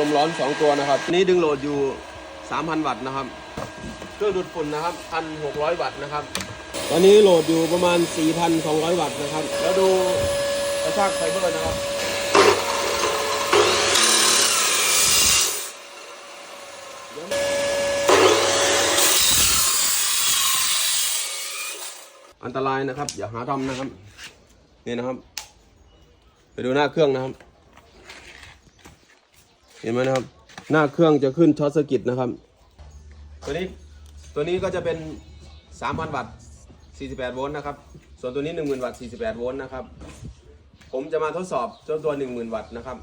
ลมร้อน 2 ตัวนะครับนนี้ดึงโหลดอยู่ 3,000 วัตต์นะครับ เครื่องดูดฝุ่นนะครับ 1,600 วัตต์นะครับ ตอนนี้โหลดอยู่ประมาณ 4,200 วัตต์นะครับ แล้วดูกระชากไฟเบอร์นะครับอันตรายนะครับ อย่าหาทำนะครับ นี่นะครับ ไปดูหน้าเครื่องนะครับ เห็นไหมนะครับ หน้าเครื่องจะขึ้นช็อตสกิตนะครับ ตัวนี้ตัวนี้ก็จะเป็น 3,000 วัตต์ 48 โวลต์นะครับ ส่วนตัวนี้ 10,000 วัตต์ 48 โวลต์นะครับ ผมจะมาทดสอบเจ้าตัว 10,000 วัตต์นะครับ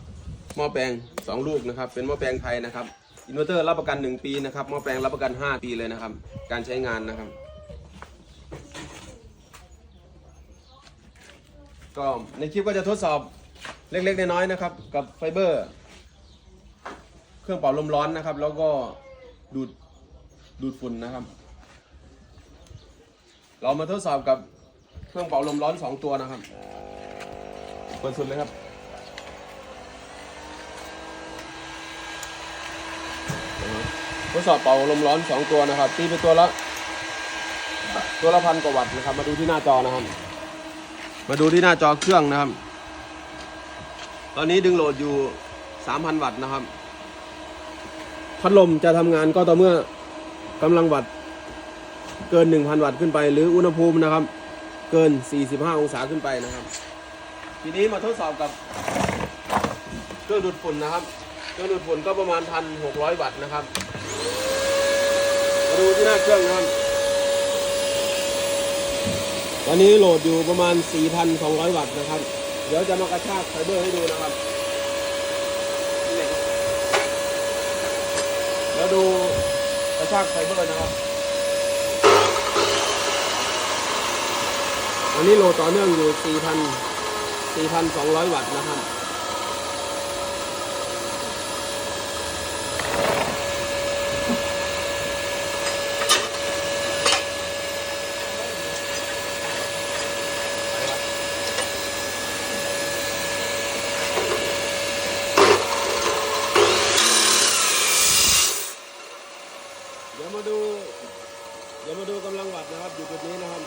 หม้อแปลง 2 ลูกนะครับ เป็นหม้อแปลงไทยนะครับ อินเวอร์เตอร์รับประกัน 1 ปีนะครับ หม้อแปลงรับประกัน 5 ปีเลยนะครับ การใช้งานนะครับ ก็ในคลิปก็จะทดสอบเล็กๆ น้อยๆนะครับ กับไฟเบอร์ เครื่องเป่าลมร้อนนะครับ แล้วก็ดูดดูดฝุ่นนะครับ เรามาทดสอบกับเครื่องเป่าลมร้อน 2 ตัวนะครับเปิดสุดเลยครับทดสอบเป่าลมร้อน 2 ตัวนะครับ ตีเป็นตัวละตัวละพันกว่าวัตต์นะครับ มาดูที่หน้าจอนะครับ มาดูที่หน้าจอเครื่องนะครับ ตอนนี้ดึงโหลดอยู่ 3,000 วัตต์นะครับ พัดลมจะทำงานก็ต่อเมื่อกำลังวัตต์เกิน 1,000 วัตต์ขึ้นไป หรืออุณหภูมินะครับ เกิน 45 องศาขึ้นไปนะครับ ทีนี้มาทดสอบกับเครื่องดูดฝุ่นนะครับ เครื่องดูดฝุ่นก็ประมาณ 1,600 วัตต์นะครับมาดูที่หน้าเครื่องนะครับตอนนี้โหลดอยู่ประมาณ 4,200 วัตต์นะครับ เดี๋ยวจะมากระชากไฟเบอร์ให้ดูนะครับ แล้วดูกระชากไฟเบอร์นะครับอันนี้โหลดต่อเนื่องอยู่ 4,000 4,200 วัตต์นะครับ เดี๋ยวมาดู เดี๋ยวมาดูกำลังวัตต์นะครับ อยู่จุดนี้นะครับ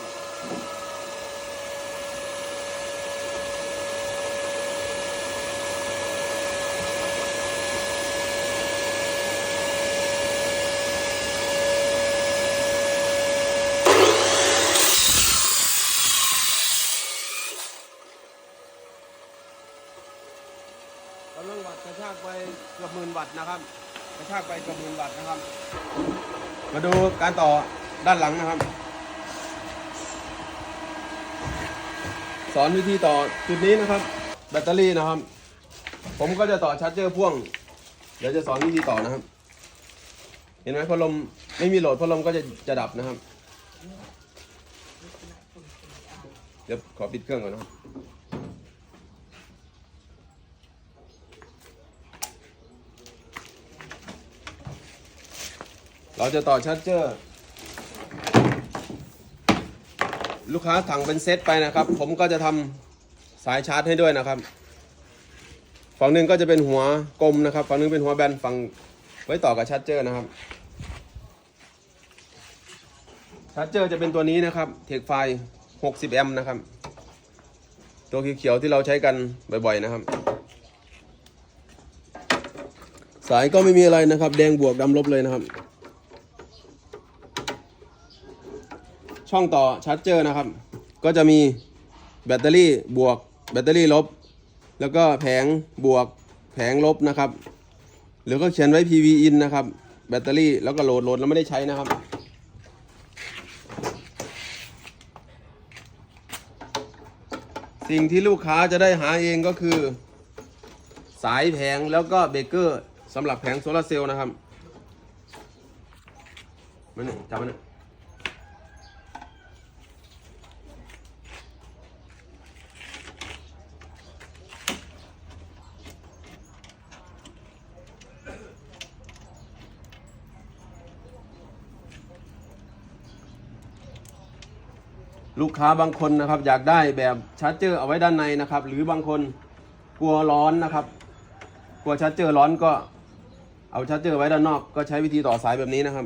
กำลังวัตต์กระชากไปเกือบหมื่นวัตต์นะครับ กระชากไปเกือบหมื่นวัตต์นะครับ มาดูการต่อด้านหลังนะครับ สอนวิธีต่อจุดนี้นะครับ แบตเตอรี่นะครับ ผมก็จะต่อชาร์จเจอร์พ่วง เดี๋ยวจะสอนวิธีต่อนะครับ เห็นไหมพัดลมไม่มีโหลดพัดลมก็จะจะดับนะครับ เดี๋ยวขอปิดเครื่องก่อนนะครับ เราจะต่อชาร์จเจอร์ ลูกค้าสั่งเป็นเซตไปนะครับ ผมก็จะทำสายชาร์จให้ด้วยนะครับ ฝั่งหนึ่งก็จะเป็นหัวกลมนะครับ ฝั่งหนึงเป็นหัวแบนฝั่งไว้ต่อกับชาร์จเจอร์นะครับชาร์จเจอร์จะเป็นตัวนี้นะครับเทคไฟ 60 แอมป์นะครับ ตัวเขียวๆที่เราใช้กันบ่อยๆนะครับ สายก็ไม่มีอะไรนะครับ แดงบวกดำลบเลยนะครับ ช่องต่อชาร์จเจอร์นะครับ ก็จะมีแบตเตอรี่บวกแบตเตอรี่ลบ แล้วก็แผงบวกแผงลบนะครับ หรือก็เขียนไว้ PV in นะครับ แบตเตอรี่แล้วก็โหลดโหลดแล้วไม่ได้ใช้นะครับ สิ่งที่ลูกค้าจะได้หาเองก็คือ สายแผงแล้วก็เบรกเกอร์สำหรับแผงโซลาเซลล์นะครับมันนี่จับมันนี่ ลูกค้าบางคนนะครับ อยากได้แบบชาร์จเจอร์เอาไว้ด้านในนะครับ หรือบางคนกลัวร้อนนะครับ กลัวชาร์จเจอร์ร้อนก็เอาชาร์จเจอร์ไว้ด้านนอก ก็ใช้วิธีต่อสายแบบนี้นะครับ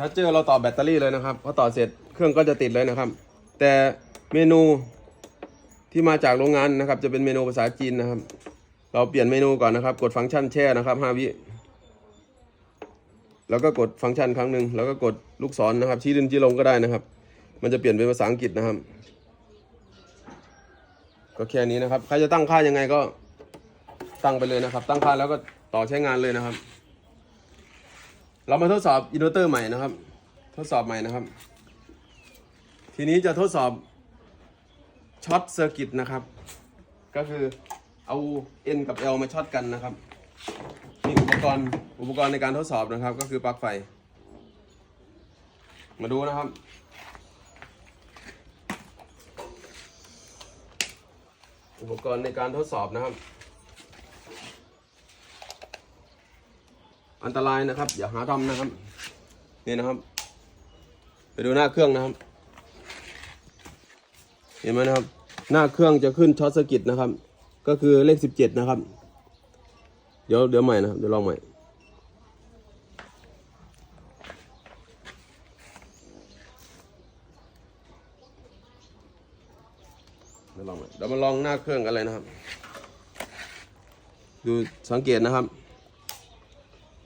ชาร์จเจอร์เราต่อแบตเตอรี่เลยนะครับพอต่อเสร็จเครื่องก็จะติดเลยนะครับ แต่เมนูที่มาจากโรงงานนะครับ จะเป็นเมนูภาษาจีนนะครับ เราเปลี่ยนเมนูก่อนนะครับ กดฟังก์ชันแช่นะครับ5วิแล้วก็กดฟังก์ชันครั้งหนึ่งแล้วก็กดลูกศรนะครับ ชี้ดินชี้ลงก็ได้นะครับ มันจะเปลี่ยนเป็นภาษาอังกฤษนะครับ ก็แค่นี้นะครับ ใครจะตั้งค่ายังไงก็ตั้งไปเลยนะครับ ตั้งค่าแล้วก็ต่อใช้งานเลยนะครับ เรามาทดสอบอินเวอร์เตอร์ใหม่นะครับ ทดสอบใหม่นะครับ ทีนี้จะทดสอบช็อตเซอร์กิตนะครับ ก็คือเอา N กับ L มาช็อตกันนะครับนี่อุปกรณ์อุปกรณ์ในการทดสอบนะครับ ก็คือปลั๊กไฟ มาดูนะครับอุปกรณ์ในการทดสอบนะครับ อันตรายนะครับ อย่าหาทำนะครับ นี่นะครับ ไปดูหน้าเครื่องนะครับ เห็นไหมนะครับ หน้าเครื่องจะขึ้นช็อตสกิตนะครับ ก็คือเลขสิบเจ็ดนะครับ เดี๋ยวเดี๋ยวใหม่นะครับเดี๋ยวลองใหม่เดี๋ยวลองใหม่เดี๋ยวมาลองหน้าเครื่องกันเลยนะครับ ดูสังเกตนะครับ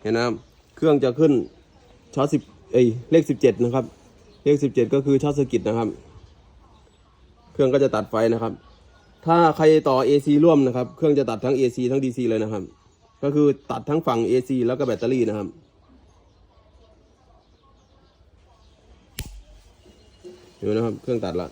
เห็นนะครับ เครื่องจะขึ้นช็อตสิบเอ้ยเลขสิบเจ็ดนะครับ เลขสิบเจ็ดก็คือช็อตสกิตนะครับ เครื่องก็จะตัดไฟนะครับ ถ้าใครต่อ AC ร่วมนะครับ เครื่องจะตัดทั้ง AC ทั้ง DC เลยนะครับ ก็คือตัดทั้งฝั่ง AC แล้วก็แบตเตอรี่นะครับเห็นไหมนะครับ เครื่องตัดละ